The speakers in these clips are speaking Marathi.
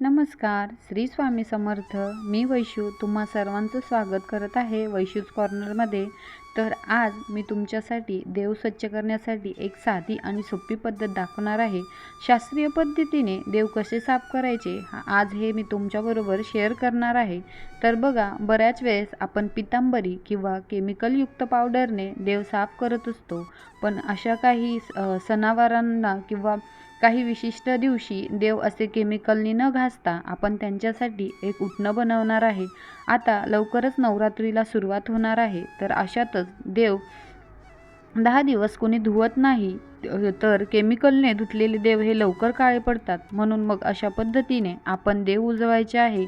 नमस्कार श्री स्वामी समर्थ. मी वैशू तुम्हा सर्वांचं स्वागत करत आहे वैशूज कॉर्नरमध्ये. तर आज मी तुमच्यासाठी देव स्वच्छ करण्यासाठी एक साधी आणि सोपी पद्धत दाखवणार आहे. शास्त्रीय पद्धतीने देव कसे साफ करायचे आज हे मी तुमच्याबरोबर शेअर करणार आहे. तर बघा बऱ्याच वेळेस आपण पितांबरी किंवा केमिकलयुक्त पावडरने देव साफ करत असतो. पण अशा काही सणावारांना किंवा काही विशिष्ट दिवशी देव असे केमिकलनी न घासता आपण त्यांच्यासाठी एक उठणं बनवणार आहे. आता लवकरच नवरात्रीला सुरुवात होणार आहे. तर अशातच देव दहा दिवस कोणी धुवत नाही तर केमिकलने धुतलेले देव हे लवकर काळे पडतात. म्हणून मग अशा पद्धतीने आपण देव उजवायचे आहे.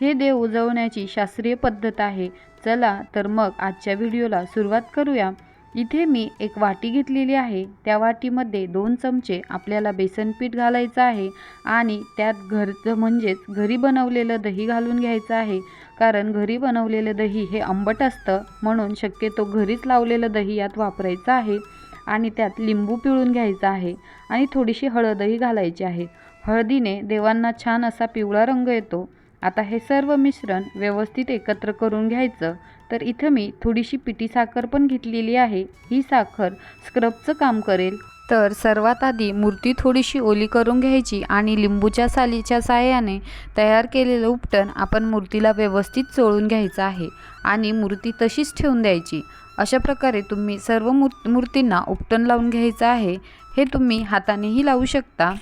हे देव उजवण्याची शास्त्रीय पद्धत आहे. चला तर मग आजच्या व्हिडिओला सुरुवात करूया. इथे मी एक वाटी घेतलेली आहे. त्या वाटीमध्ये दोन चमचे आपल्याला बेसन पीठ घालायचं आहे आणि त्यात घरचं म्हणजेच घरी बनवलेलं दही घालून घ्यायचं आहे. कारण घरी बनवलेलं दही हे आंबट असतं म्हणून शक्यतो घरीच लावलेलं दही यात वापरायचं आहे आणि त्यात लिंबू पिळून घ्यायचा आहे आणि थोडीशी हळदही घालायची आहे. हळदीने देवांना छान असा पिवळा रंग येतो. आता हे सर्व मिश्रण व्यवस्थित एकत्र करून घ्यायचं. तर इथं मी थोडीशी पिटी साखर पण घेतलेली आहे. ही साखर स्क्रबचं काम करेल. तर सर्वात आधी मूर्ती थोडीशी ओली करून घ्यायची आणि लिंबूच्या सालीच्या साह्याने तयार केलेलं उपटण आपण मूर्तीला व्यवस्थित चोळून घ्यायचं आहे आणि मूर्ती तशीच ठेवून द्यायची. अशा प्रकारे तुम्ही सर्व मूर् मूर्तींना उपटण लावून घ्यायचं आहे. हे तुम्ही हातानेही लावू शकता.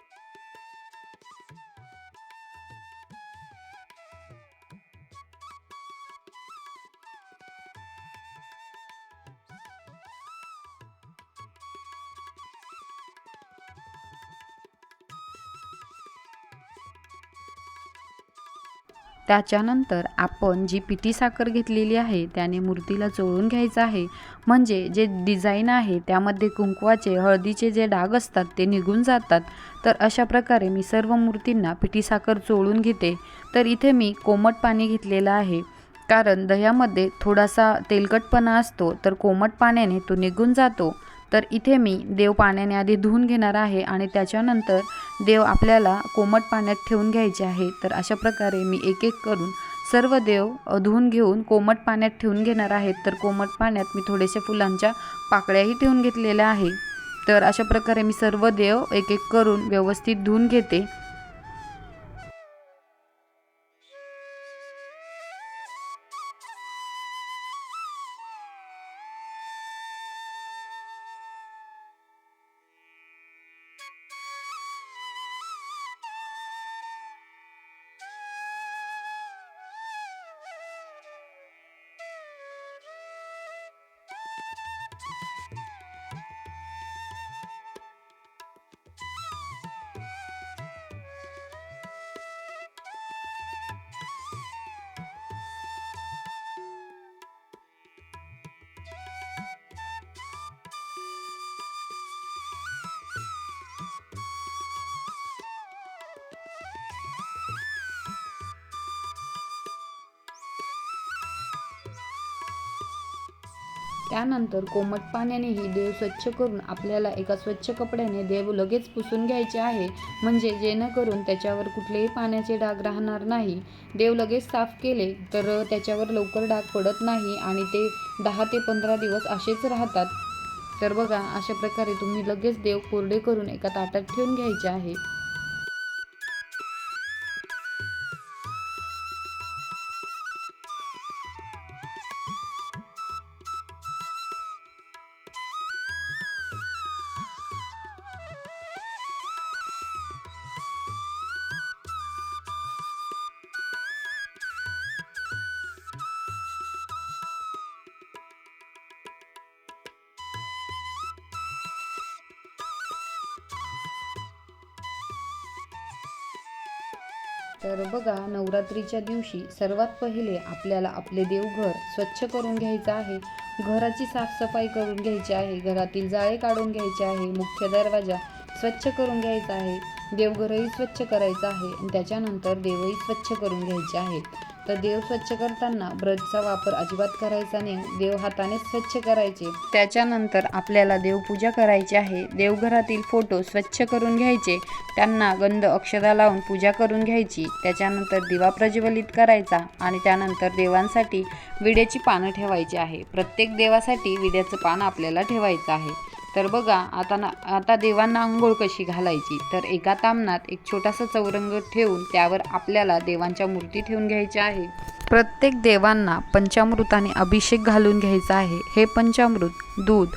え! त्याच्यानंतर आपण जी पिठी साखर घेतलेली आहे त्याने मूर्तीला चोळून घ्यायचं आहे. म्हणजे जे डिझाईन आहे त्यामध्ये कुंकवाचे हळदीचे जे डाग असतात ते निघून जातात. तर अशा प्रकारे मी सर्व मूर्तींना पिठी साखर चोळून घेते. तर इथे मी कोमट पाणी घेतलेलं आहे. कारण दह्यामध्ये थोडासा तेलकटपणा असतो तर कोमट पाण्याने तो निघून जातो. तर इथे मी देव पाण्याने आधी धुवून घेणार आहे आणि त्याच्यानंतर देव आपल्याला कोमट पाण्यात ठेवून घ्यायचे आहे. तर अशा प्रकारे मी एक एक करून सर्व देव धुवून घेऊन कोमट पाण्यात ठेवून घेणार आहेत तर कोमट पाण्यात मी थोडेशा फुलांच्या पाकळ्याही ठेवून घेतलेल्या आहे. तर अशा प्रकारे मी सर्व देव एक एक करून व्यवस्थित धुवून घेते. त्यानंतर कोमट पाण्यानेही देव स्वच्छ करून आपल्याला एका स्वच्छ कपड्याने देव लगेच पुसून घ्यायचे आहे. म्हणजे जेणेकरून त्याच्यावर कुठलेही पाण्याचे डाग राहणार नाही. देव लगेच साफ केले तर त्याच्यावर लवकर डाग पडत नाही आणि ते दहा ते पंधरा दिवस असेच राहतात. तर बघा अशा प्रकारे तुम्ही लगेच देव कोरडे करून एका ताटात ठेवून घ्यायचे आहे. तर बघा नवरात्रीच्या दिवशी सर्वात पहिले आपल्याला आपले देवघर स्वच्छ करून घ्यायचं आहे. घराची साफसफाई करून घ्यायची आहे. घरातील जाळे काढून घ्यायचे आहे. मुख्य दरवाजा स्वच्छ करून घ्यायचा आहे. देवघरही स्वच्छ करायचं आहे. आणि त्याच्यानंतर देवही स्वच्छ करून घ्यायचे आहेत. तर देव स्वच्छ करताना ब्रजचा वापर अजिबात करायचा नाही. देव हाताने स्वच्छ करायचे. त्याच्यानंतर आपल्याला देवपूजा करायची आहे. देवघरातील फोटो स्वच्छ करून घ्यायचे. त्यांना गंध अक्षदा लावून पूजा करून घ्यायची. त्याच्यानंतर दिवा प्रज्वलित करायचा आणि त्यानंतर देवांसाठी विड्याची पानं ठेवायची आहे. प्रत्येक देवासाठी विड्याचं पान आपल्याला ठेवायचं आहे. तर बघा आता ना आता देवांना आंघोळ कशी घालायची? तर एका तामणात एक छोटासा चौरंग ठेवून त्यावर आपल्याला देवांच्या मूर्ती ठेवून घ्यायच्या आहे. प्रत्येक देवांना पंचामृताने अभिषेक घालून घ्यायचा आहे. हे पंचामृत दूध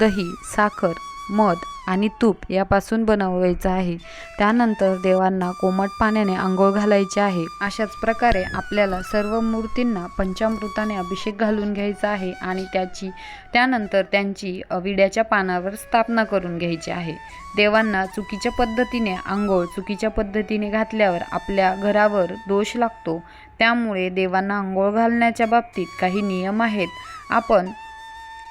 दही साखर मध आणि तूप यापासून बनवायचं आहे. त्यानंतर देवांना कोमट पाण्याने आंघोळ घालायची आहे. अशाच प्रकारे आपल्याला सर्व मूर्तींना पंचामृताने अभिषेक घालून घ्यायचा आहे आणि त्याची त्यानंतर त्यांची विड्याच्या पानावर स्थापना करून घ्यायची आहे. देवांना चुकीच्या पद्धतीने आंघोळ चुकीच्या पद्धतीने घातल्यावर आपल्या घरावर दोष लागतो. त्यामुळे देवांना आंघोळ घालण्याच्या बाबतीत काही नियम आहेत. आपण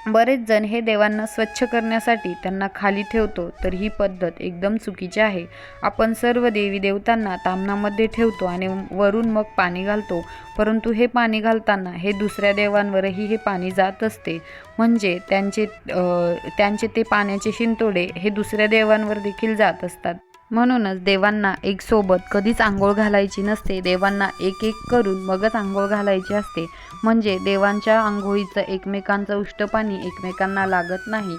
बरेच जण हे देवांना स्वच्छ करण्यासाठी त्यांना खाली ठेवतो तर ही पद्धत एकदम चुकीची आहे. आपण सर्व देवी देवतांना तामणामध्ये ठेवतो आणि वरून मग पाणी घालतो परंतु हे पाणी घालताना हे दुसऱ्या देवांवरही हे पाणी जात असते. म्हणजे त्यांचे त्यांचे ते पाण्याचे शिंतोडे हे दुसऱ्या देवांवर देखील जात असतात. म्हणूनच देवांना एक सोबत कधीच आंघोळ घालायची नसते. देवांना एक एक करून मगच आंघोळ घालायची असते. म्हणजे देवांच्या आंघोळीचं एकमेकांचं उष्ट पाणी एकमेकांना लागत नाही.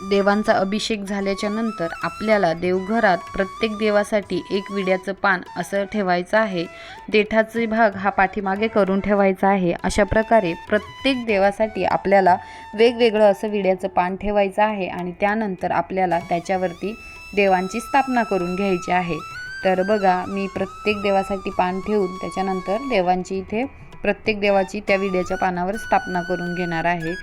देवांचा अभिषेक झाल्याच्यानंतर आपल्याला देवघरात प्रत्येक देवासाठी एक विड्याचं पान असं ठेवायचं आहे. देठाचे भाग हा पाठीमागे करून ठेवायचा आहे. अशा प्रकारे प्रत्येक देवासाठी आपल्याला वेगवेगळं असं विड्याचं पान ठेवायचं आहे आणि त्यानंतर आपल्याला त्याच्यावरती देवांची स्थापना करून घ्यायची आहे. तर बघा मी प्रत्येक देवासाठी पान ठेवून त्याच्यानंतर देवांची इथे प्रत्येक देवाची त्या विड्याच्या पानावर स्थापना करून घेणार आहे.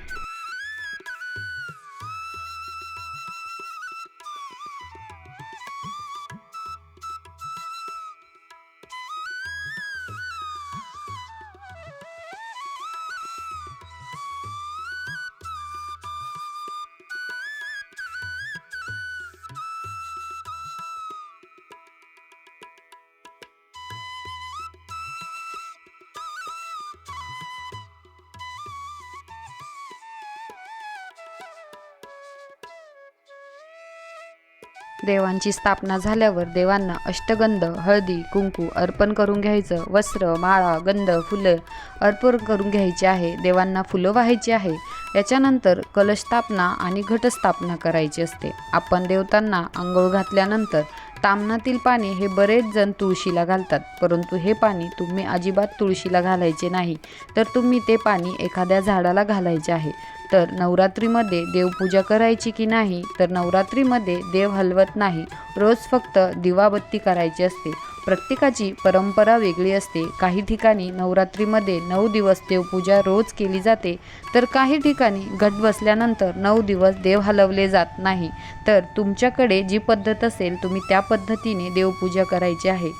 देवांची स्थापना झाल्यावर देवांना अष्टगंध हळदी कुंकू अर्पण करून घ्यायचं. वस्त्र माळा गंध फुलं अर्पण करून घ्यायची आहे. देवांना फुलं व्हायची आहे. याच्यानंतर कलशस्थापना आणि घटस्थापना करायची असते. आपण देवतांना आंघोळ घातल्यानंतर तामनातील पाणी हे बरेच जण तुळशीला घालतात परंतु हे पाणी तुम्ही अजिबात तुळशीला घालायचे नाही. तर तुम्ही ते पाणी एखाद्या झाडाला घालायचे आहे. तर नवरात्रीमध्ये देवपूजा करायची की नाही? तर नवरात्रीमध्ये देव हलवत नाही. रोज फक्त दिवाबत्ती करायची असते. प्रत्येकाची परंपरा वेगळी असते. काही ठिकाणी नवरात्रीमध्ये नऊ दिवस देवपूजा रोज केली जाते तर काही ठिकाणी घट बसल्यानंतर नऊ दिवस देव हलवले जात नाही. तर तुमच्याकडे जी पद्धत असेल तुम्ही त्या पद्धतीने देवपूजा करायची आहे.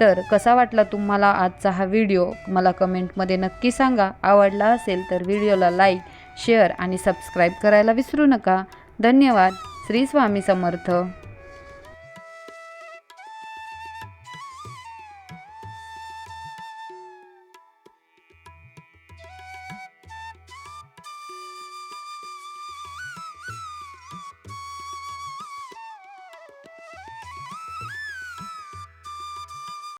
तर कसा वाटला तुम्हाला आजचा हा व्हिडिओ मला कमेंटमध्ये नक्की सांगा. आवडला असेल तर व्हिडिओला लाईक शेअर आणि सबस्क्राईब करायला विसरू नका. धन्यवाद. श्री स्वामी समर्थ.